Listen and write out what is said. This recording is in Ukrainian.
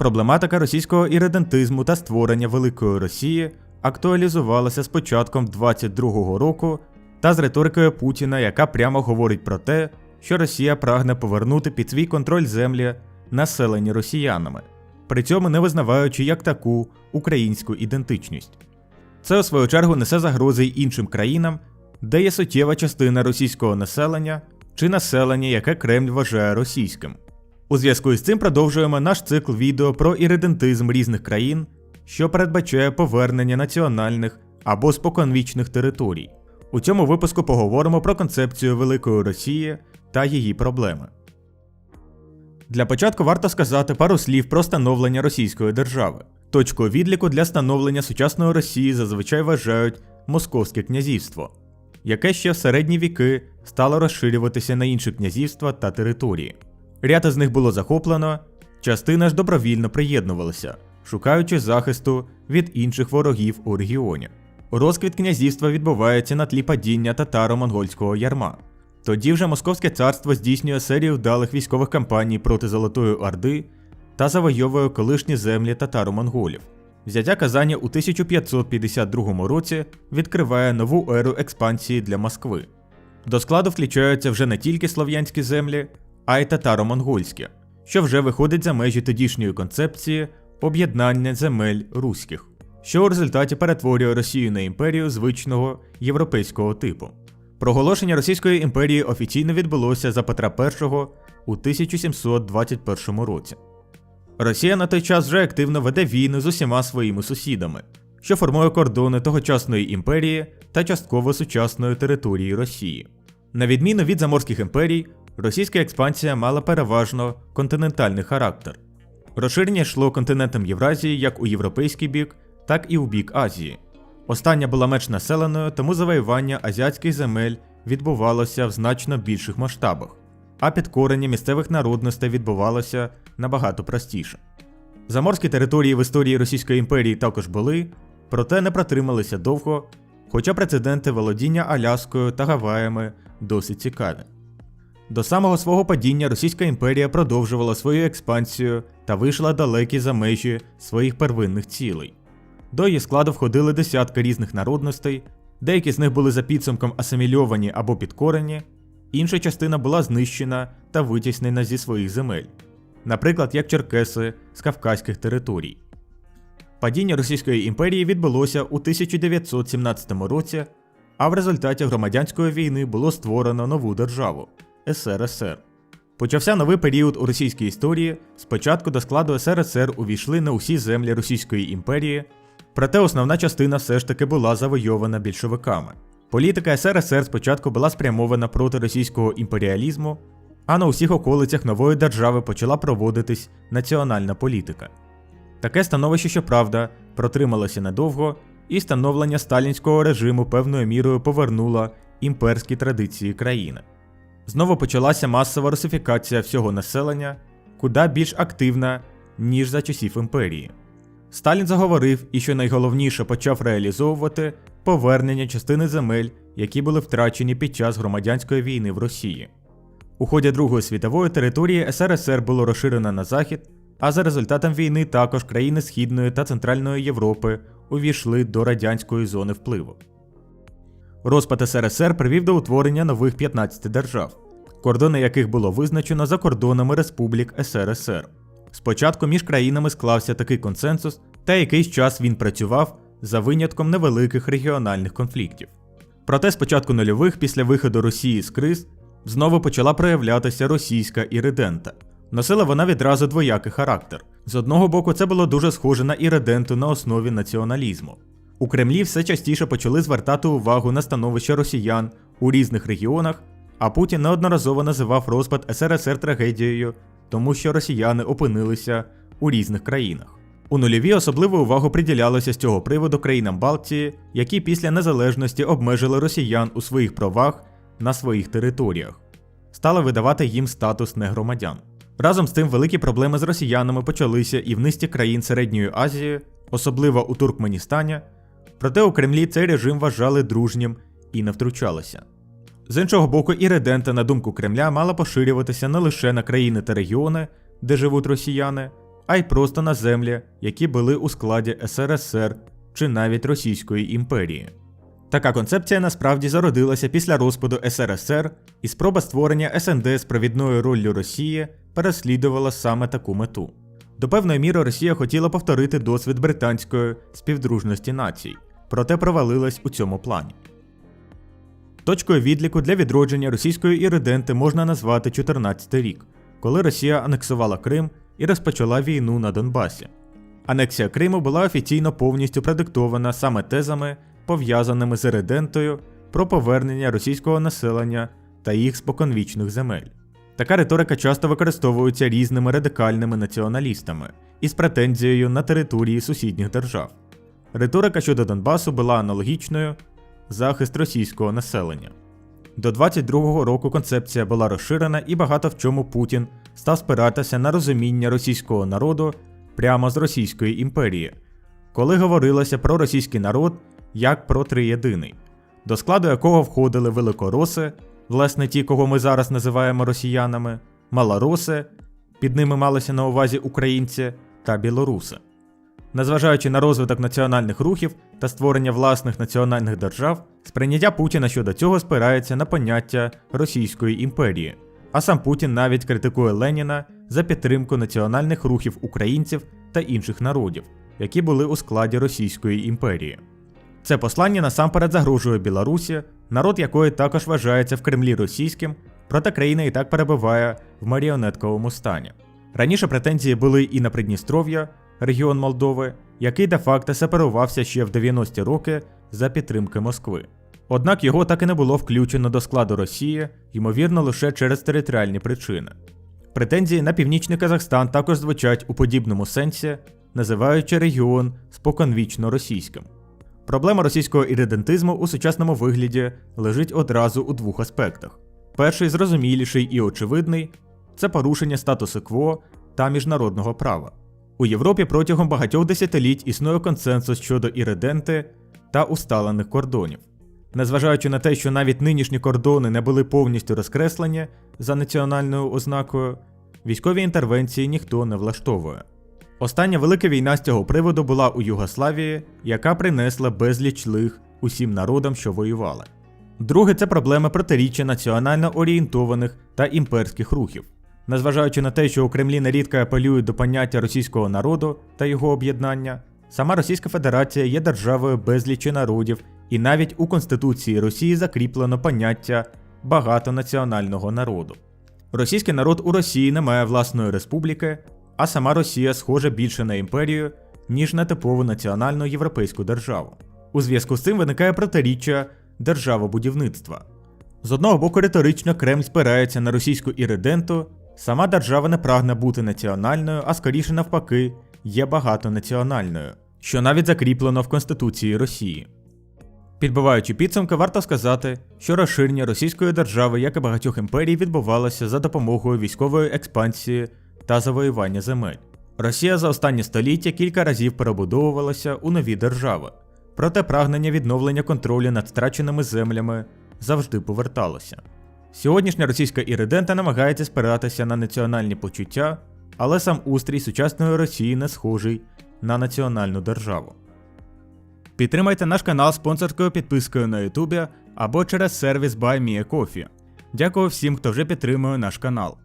Проблематика російського іридентизму та створення Великої Росії актуалізувалася з початком 22-го року та з риторикою Путіна, яка прямо говорить про те, що Росія прагне повернути під свій контроль землі, населені росіянами, при цьому не визнаваючи як таку українську ідентичність. Це у свою чергу несе загрози й іншим країнам, де є суттєва частина російського населення чи населення, яке Кремль вважає російським. У зв'язку із цим продовжуємо наш цикл відео про іридентизм різних країн, що передбачає повернення національних або споконвічних територій. У цьому випуску поговоримо про концепцію Великої Росії та її проблеми. Для початку варто сказати пару слів про становлення російської держави. Точкою відліку для становлення сучасної Росії зазвичай вважають Московське князівство, яке ще в середні віки стало розширюватися на інші князівства та території. Ряд із них було захоплено, частина ж добровільно приєднувалася, шукаючи захисту від інших ворогів у регіоні. Розквіт князівства відбувається на тлі падіння татаро-монгольського ярма. Тоді вже Московське царство здійснює серію вдалих військових кампаній проти Золотої Орди та завойовує колишні землі татаро-монголів. Взяття Казані у 1552 році відкриває нову еру експансії для Москви. До складу включаються вже не тільки слов'янські землі, а й татаро-монгольські, що вже виходить за межі тодішньої концепції об'єднання земель руських, що у результаті перетворює Росію на імперію звичного європейського типу. Проголошення Російської імперії офіційно відбулося за Петра І у 1721 році. Росія на той час вже активно веде війни з усіма своїми сусідами, що формує кордони тогочасної імперії та частково сучасної території Росії. На відміну від заморських імперій, російська експансія мала переважно континентальний характер. Розширення йшло континентом Євразії як у європейський бік, так і у бік Азії. Остання була менш населеною, тому завоювання азіатських земель відбувалося в значно більших масштабах, а підкорення місцевих народностей відбувалося набагато простіше. Заморські території в історії Російської імперії також були, проте не протрималися довго, хоча прецеденти володіння Аляскою та Гаваями досить цікаві. До самого свого падіння Російська імперія продовжувала свою експансію та вийшла далекі за межі своїх первинних цілей. До її складу входили десятки різних народностей, деякі з них були за підсумком асимільовані або підкорені, інша частина була знищена та витіснена зі своїх земель, наприклад, як черкеси з кавказьких територій. Падіння Російської імперії відбулося у 1917 році, а в результаті громадянської війни було створено нову державу СРСР. Почався новий період у російській історії. Спочатку до складу СРСР увійшли не усі землі Російської імперії, проте основна частина все ж таки була завойована більшовиками. Політика СРСР спочатку була спрямована проти російського імперіалізму, а на усіх околицях нової держави почала проводитись національна політика. Таке становище, щоправда, протрималося недовго, і становлення сталінського режиму певною мірою повернуло імперські традиції країни. Знову почалася масова русифікація всього населення, куди більш активна, ніж за часів імперії. Сталін заговорив і, що найголовніше, почав реалізовувати повернення частини земель, які були втрачені під час громадянської війни в Росії. У ході Другої світової території СРСР було розширено на захід, а за результатом війни також країни Східної та Центральної Європи увійшли до радянської зони впливу. Розпад СРСР привів до утворення нових 15 держав, кордони яких було визначено за кордонами республік СРСР. Спочатку між країнами склався такий консенсус, та якийсь час він працював за винятком невеликих регіональних конфліктів. Проте з початку нульових, після виходу Росії з криз, знову почала проявлятися російська іридента. Носила вона відразу двоякий характер. З одного боку, це було дуже схоже на іриденту на основі націоналізму. У Кремлі все частіше почали звертати увагу на становище росіян у різних регіонах, а Путін неодноразово називав розпад СРСР трагедією, тому що росіяни опинилися у різних країнах. У нульові особливу увагу приділялося з цього приводу країнам Балтії, які після незалежності обмежили росіян у своїх правах на своїх територіях, стали видавати їм статус негромадян. Разом з тим великі проблеми з росіянами почалися і в низці країн Середньої Азії, особливо у Туркменістані, проте у Кремлі цей режим вважали дружнім і не втручалися. З іншого боку, іридента, на думку Кремля, мала поширюватися не лише на країни та регіони, де живуть росіяни, а й просто на землі, які були у складі СРСР чи навіть Російської імперії. Така концепція насправді зародилася після розпаду СРСР, і спроба створення СНД з провідною роллю Росії переслідувала саме таку мету. До певної міри Росія хотіла повторити досвід британської співдружності націй, проте провалилась у цьому плані. Точкою відліку для відродження російської іриденти можна назвати 14 рік, коли Росія анексувала Крим і розпочала війну на Донбасі. Анексія Криму була офіційно повністю продиктована саме тезами, пов'язаними з іридентою про повернення російського населення та їх споконвічних земель. Така риторика часто використовується різними радикальними націоналістами із претензією на території сусідніх держав. Риторика щодо Донбасу була аналогічною захист російського населення. До 22-го року концепція була розширена і багато в чому Путін став спиратися на розуміння російського народу прямо з Російської імперії, коли говорилося про російський народ як про триєдиний, до складу якого входили великороси, власне ті, кого ми зараз називаємо росіянами, малороси, під ними малися на увазі українці та білоруси. Незважаючи на розвиток національних рухів та створення власних національних держав, сприйняття Путіна щодо цього спирається на поняття Російської імперії, а сам Путін навіть критикує Леніна за підтримку національних рухів українців та інших народів, які були у складі Російської імперії. Це послання насамперед загрожує Білорусі, народ якої також вважається в Кремлі російським, проте країна і так перебуває в маріонетковому стані. Раніше претензії були і на Придністров'я, регіон Молдови, який де-факто сепарувався ще в 90-ті роки за підтримки Москви. Однак його так і не було включено до складу Росії, ймовірно, лише через територіальні причини. Претензії на північний Казахстан також звучать у подібному сенсі, називаючи регіон споконвічно російським. Проблема російського іридентизму у сучасному вигляді лежить одразу у двох аспектах. Перший зрозуміліший і очевидний це порушення статусу кво та міжнародного права. У Європі протягом багатьох десятиліть існує консенсус щодо іриденти та усталених кордонів. Незважаючи на те, що навіть нинішні кордони не були повністю розкреслені за національною ознакою, військові інтервенції ніхто не влаштовує. Остання велика війна з цього приводу була у Югославії, яка принесла безліч лих усім народам, що воювали. Друге це проблема протиріччя національно орієнтованих та імперських рухів. Незважаючи на те, що у Кремлі нерідко апелюють до поняття російського народу та його об'єднання, сама Російська Федерація є державою безлічі народів, і навіть у Конституції Росії закріплено поняття багатонаціонального народу. Російський народ у Росії не має власної республіки, а сама Росія схожа більше на імперію, ніж на типову національну європейську державу. У зв'язку з цим виникає протиріччя державобудівництва. З одного боку, риторично Кремль спирається на російську іриденту, сама держава не прагне бути національною, а скоріше навпаки, є багатонаціональною, що навіть закріплено в Конституції Росії. Підбиваючи підсумки, варто сказати, що розширення російської держави, як і багатьох імперій, відбувалося за допомогою військової експансії та завоювання земель. Росія за останні століття кілька разів перебудовувалася у нові держави, проте прагнення відновлення контролю над втраченими землями завжди поверталося. Сьогоднішня російська іридента намагається спиратися на національні почуття, але сам устрій сучасної Росії не схожий на національну державу. Підтримайте наш канал спонсорською підпискою на Ютубі або через сервіс BuyMeACoffee. Дякую всім, хто вже підтримує наш канал.